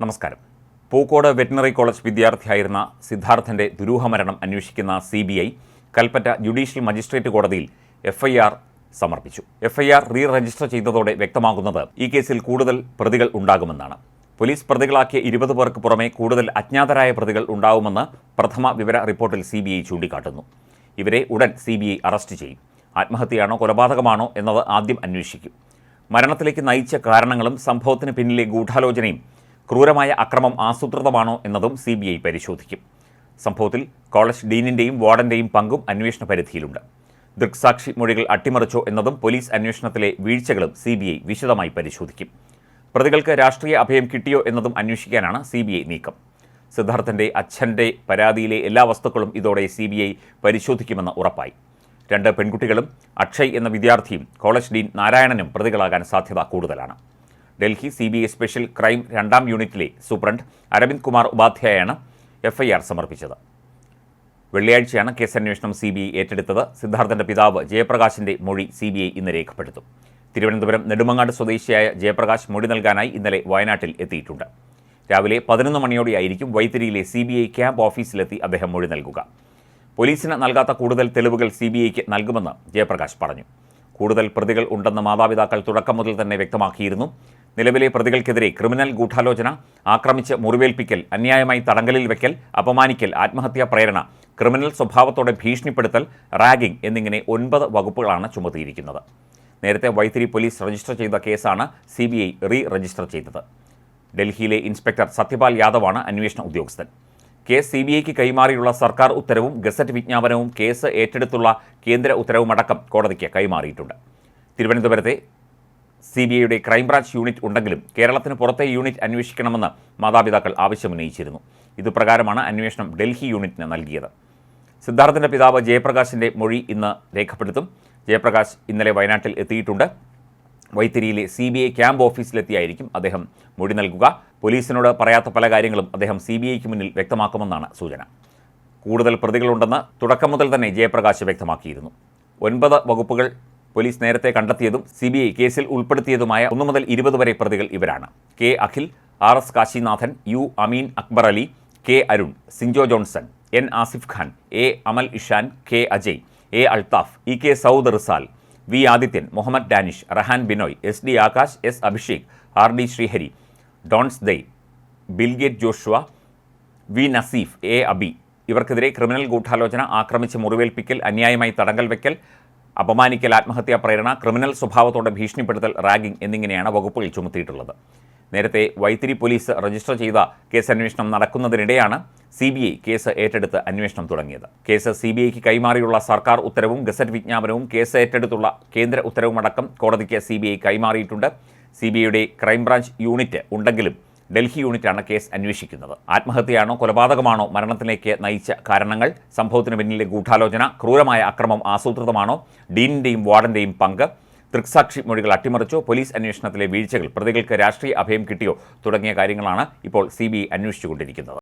നമസ്കാരം. Pookode veterinary college വിദ്യാർത്ഥിയായിരുന്ന സിദ്ധാർത്ഥന്റെ ദുരൂഹമരണം അന്വേഷിക്കുന്ന C B I Kalpetta judicial magistrate കോടതിയിൽ എഫ്ഐആർ സമർപ്പിച്ചു. എഫ്ഐആർ റീ രജിസ്റ്റർ ചെയ്തതോടെ വ്യക്തമാകുന്നത് ഈ കേസിൽ കൂടുതൽ പ്രതികൾ ഉണ്ടാകുമെന്നാണ്. പോലീസ് പ്രതികളാക്കിയ ഇരുപത് പേർക്ക് പുറമെ കൂടുതൽ അജ്ഞാതരായ പ്രതികൾ ഉണ്ടാവുമെന്ന് പ്രഥമ വിവര റിപ്പോർട്ടിൽ സി ബി ഐ ചൂണ്ടിക്കാട്ടുന്നു. ഇവരെ ഉടൻ സി ബി ഐ അറസ്റ്റ് ചെയ്യും. ആത്മഹത്യയാണോ കൊലപാതകമാണോ എന്നത് ആദ്യം അന്വേഷിക്കും. മരണത്തിലേക്ക് നയിച്ച കാരണങ്ങളും സംഭവത്തിന് പിന്നിലെ ഗൂഢാലോചനയും ക്രൂരമായ അക്രമം ആസൂത്രിതമാണോ എന്നതും സി ബി ഐ പരിശോധിക്കും. സംഭവത്തിൽ കോളേജ് ഡീനിന്റെയും വാർഡന്റെയും പങ്കും അന്വേഷണ പരിധിയിലുണ്ട്. ദൃക്സാക്ഷി മൊഴികൾ അട്ടിമറിച്ചോ എന്നതും പോലീസ് അന്വേഷണത്തിലെ വീഴ്ചകളും സി ബി ഐ വിശദമായി പരിശോധിക്കും. പ്രതികൾക്ക് രാഷ്ട്രീയ അഭയം കിട്ടിയോ എന്നതും അന്വേഷിക്കാനാണ് സി ബി ഐ നീക്കം. സിദ്ധാർത്ഥന്റെ അച്ഛന്റെ പരാതിയിലെ എല്ലാ വസ്തുക്കളും ഇതോടെ സി ബി ഐ പരിശോധിക്കുമെന്ന് ഉറപ്പായി. രണ്ട് പെൺകുട്ടികളും അക്ഷയ് എന്ന വിദ്യാർത്ഥിയും കോളേജ് ഡീൻ നാരായണനും പ്രതികളാകാൻ സാധ്യത കൂടുതലാണ്. Delhi C B I special crime രണ്ടാം യൂണിറ്റിലെ സൂപ്രണ്ട് അരവിന്ദ് കുമാർ ഉപാധ്യായാണ് എഫ്ഐആർ സമർപ്പിച്ചത്. വെള്ളിയാഴ്ചയാണ് കേസ് അന്വേഷണം സി ബി ഐ ഏറ്റെടുത്തത്. സിദ്ധാർത്ഥന്റെ പിതാവ് ജയപ്രകാശിന്റെ മൊഴി സി ബി ഐ ഇന്ന് രേഖപ്പെടുത്തും. തിരുവനന്തപുരം നെടുമങ്ങാട് സ്വദേശിയായ ജയപ്രകാശ് മൊഴി നൽകാനായി ഇന്നലെ വയനാട്ടിൽ എത്തിയിട്ടുണ്ട്. രാവിലെ പതിനൊന്ന് മണിയോടെയായിരിക്കും വൈത്തിരിയിലെ സി ബി ഐ ക്യാമ്പ് ഓഫീസിലെത്തി അദ്ദേഹം മൊഴി നൽകുക. പോലീസിന് നൽകാത്ത കൂടുതൽ തെളിവുകൾ സി ബി ഐക്ക് നൽകുമെന്ന് ജയപ്രകാശ് പറഞ്ഞു. കൂടുതൽ പ്രതികൾ ഉണ്ടെന്ന് മാതാപിതാക്കൾ തുടക്കം മുതൽ തന്നെ വ്യക്തമാക്കിയിരുന്നു. നിലവിലെ പ്രതികൾക്കെതിരെ ക്രിമിനൽ ഗൂഢാലോചന ആക്രമിച്ച് മുറിവേൽപ്പിക്കൽ അന്യായമായി തടങ്കലിൽ വെക്കൽ അപമാനിക്കൽ ആത്മഹത്യാ പ്രേരണ ക്രിമിനൽ സ്വഭാവത്തോടെ ഭീഷണിപ്പെടുത്തൽ റാഗിംഗ് എന്നിങ്ങനെ ഒൻപത് വകുപ്പുകളാണ് ചുമത്തിയിരിക്കുന്നത്. നേരത്തെ വൈത്തിരി പോലീസ് രജിസ്റ്റർ ചെയ്ത കേസാണ് C B I re register ചെയ്തത്. ഡൽഹിയിലെ ഇൻസ്പെക്ടർ സത്യപാൽ യാദവാണ് അന്വേഷണ ഉദ്യോഗസ്ഥൻ. കേസ് സി ബി ഐക്ക് കൈമാറിയുള്ള സർക്കാർ ഉത്തരവും ഗസറ്റ് വിജ്ഞാപനവും കേസ് ഏറ്റെടുത്തുള്ള കേന്ദ്ര ഉത്തരവുമടക്കം കോടതിക്ക് കൈമാറിയിട്ടുണ്ട്. തിരുവനന്തപുരത്തെ സി ബി ഐയുടെ ക്രൈംബ്രാഞ്ച് യൂണിറ്റ് ഉണ്ടെങ്കിലും കേരളത്തിന് പുറത്തെ യൂണിറ്റ് അന്വേഷിക്കണമെന്ന് മാതാപിതാക്കൾ ആവശ്യമുന്നയിച്ചിരുന്നു. ഇതുപ്രകാരമാണ് അന്വേഷണം ഡൽഹി യൂണിറ്റിന് നൽകിയത്. സിദ്ധാർത്ഥന്റെ പിതാവ് ജയപ്രകാശിന്റെ മൊഴി ഇന്ന് രേഖപ്പെടുത്തും. ജയപ്രകാശ് ഇന്നലെ വയനാട്ടിൽ എത്തിയിട്ടുണ്ട്. വൈത്തിരിയിലെ സി ബി ഐ ക്യാമ്പ് ഓഫീസിലെത്തിയായിരിക്കും അദ്ദേഹം മൊഴി നൽകുക. പോലീസിനോട് പറയാത്ത പല കാര്യങ്ങളും അദ്ദേഹം സി ബി ഐക്ക് മുന്നിൽ വ്യക്തമാക്കുമെന്നാണ് സൂചന. കൂടുതൽ പ്രതികളുണ്ടെന്ന് തുടക്കം മുതൽ തന്നെ ജയപ്രകാശ് വ്യക്തമാക്കിയിരുന്നു. ഒൻപത് വകുപ്പുകൾ പോലീസ് നേരത്തെ കണ്ടെത്തിയതും സി ബി ഐ കേസിൽ ഉൾപ്പെടുത്തിയതുമായ ഒന്നു മുതൽ ഇരുപത് വരെ പ്രതികൾ ഇവരാണ്. K Akhil R S Kasinathan U Ameen Akbar Ali K Arun Sincho Johnson N Asif Khan A Amal Ishan K Ajay A Althaf E K Saud Rizal V Adithyan Muhammed Danish Rahan Binoy S D Akash S Abhishek R D Sreehari Dons Dai Bill Gate Joshua V Naseef A Abi. ഇവർക്കെതിരെ criminal ഗൂഢാലോചന ആക്രമിച്ച് മുറിവേൽപ്പിക്കൽ അന്യായമായി തടങ്കൽ വെക്കൽ അപമാനിക്കൽ ആത്മഹത്യാ പ്രേരണ criminal സ്വഭാവത്തോടെ ഭീഷണിപ്പെടുത്തൽ ragging എന്നിങ്ങനെയാണ് വകുപ്പുകൾ ചുമത്തിയിട്ടുള്ളത്. നേരത്തെ വൈത്തിരി പോലീസ് രജിസ്റ്റർ ചെയ്ത കേസ് അന്വേഷണം നടക്കുന്നതിനിടെയാണ് സി ബി ഐ കേസ് ഏറ്റെടുത്ത് അന്വേഷണം തുടങ്ങിയത്. കേസ് സി ബി ഐക്ക് കൈമാറിയുള്ള സർക്കാർ ഉത്തരവും ഗസറ്റ് വിജ്ഞാപനവും കേസ് ഏറ്റെടുത്തുള്ള കേന്ദ്ര ഉത്തരവുമടക്കം കോടതിക്ക് സി ബി ഐ കൈമാറിയിട്ടുണ്ട്. സി ബി ഐയുടെ ക്രൈംബ്രാഞ്ച് യൂണിറ്റ് ഉണ്ടെങ്കിലും ഡൽഹി യൂണിറ്റാണ് കേസ് അന്വേഷിക്കുന്നത്. ആത്മഹത്യയാണോ കൊലപാതകമാണോ മരണത്തിലേക്ക് നയിച്ച കാരണങ്ങൾ സംഭവത്തിന് പിന്നിലെ ഗൂഢാലോചന ക്രൂരമായ അക്രമം ആസൂത്രിതമാണോ ഡീനിന്റെയും വാർഡന്റെയും പങ്ക് ദൃക്സാക്ഷി മൊഴികൾ അട്ടിമറിച്ചോ പോലീസ് അന്വേഷണത്തിലെ വീഴ്ചകൾ പ്രതികൾക്ക് രാഷ്ട്രീയ അഭയം കിട്ടിയോ തുടങ്ങിയ കാര്യങ്ങളാണ് ഇപ്പോൾ സി ബി ഐ അന്വേഷിച്ചുകൊണ്ടിരിക്കുന്നത്.